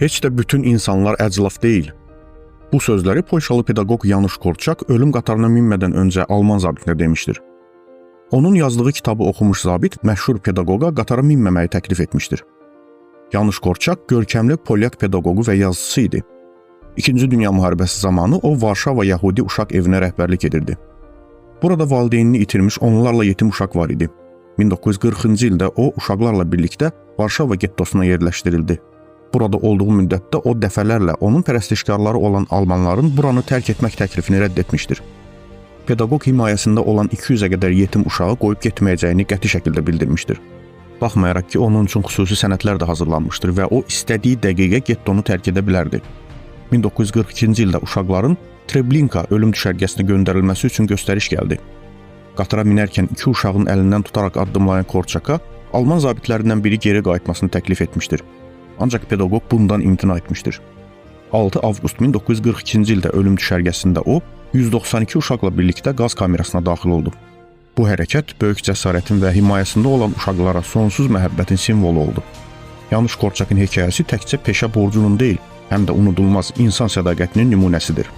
Heç də bütün insanlar əclaf deyil. Bu sözləri Polşalı pedaqoq Yanuş Korçak ölüm qatarına minmədən öncə Alman zabitinə demişdir. Onun yazdığı kitabı oxumuş zabit məşhur pedaqoqa qatara minməməyi təklif etmişdir. Yanuş Korçak görkəmli polyak pedaqoqu və yazıçısı idi. İkinci Dünya müharibəsi zamanı o Varşava Yəhudi uşaq evinə rəhbərlik edirdi. Burada valideynini itirmiş onlarla yetim uşaq var idi. 1940-cı ildə o uşaqlarla birlikdə Varşava gettosuna yerləşdirildi. Burada olduğu müddətdə o dəfələrlə onun pərəstişkarları olan almanların buranı tərk etmək təklifini rədd etmişdir. Pedaqoq himayəsində olan 200-ə qədər yetim uşağı qoyub getməyəcəyini qəti şəkildə bildirmişdir. Baxmayaraq ki, onun üçün xüsusi sənədlər də hazırlanmışdır və o istədiyi dəqiqə gettonu tərk edə bilərdi. 1942-ci ildə uşaqların Treblinka ölüm düşərgəsinə göndərilməsi üçün göstəriş gəldi. Qatara minərkən iki uşağın əlindən tutaraq addımlayan Korçaka Alman zabitlərindən biri geri qayıtmasını təklif etmişdir. Ancaq pedaqoq bundan imtina etmişdir. 6 avqust 1942-ci ildə ölüm düşərgəsində o 192 uşaqla birlikdə qaz kamerasına daxil oldu. Bu hərəkət böyük cəsarətin və himayəsində olan uşaqlara sonsuz məhəbbətin simvolu oldu. Yanuş Korçakın hekayəsi təkcə peşə borcunun deyil, həm də unudulmaz insan sədaqətinin nümunəsidir.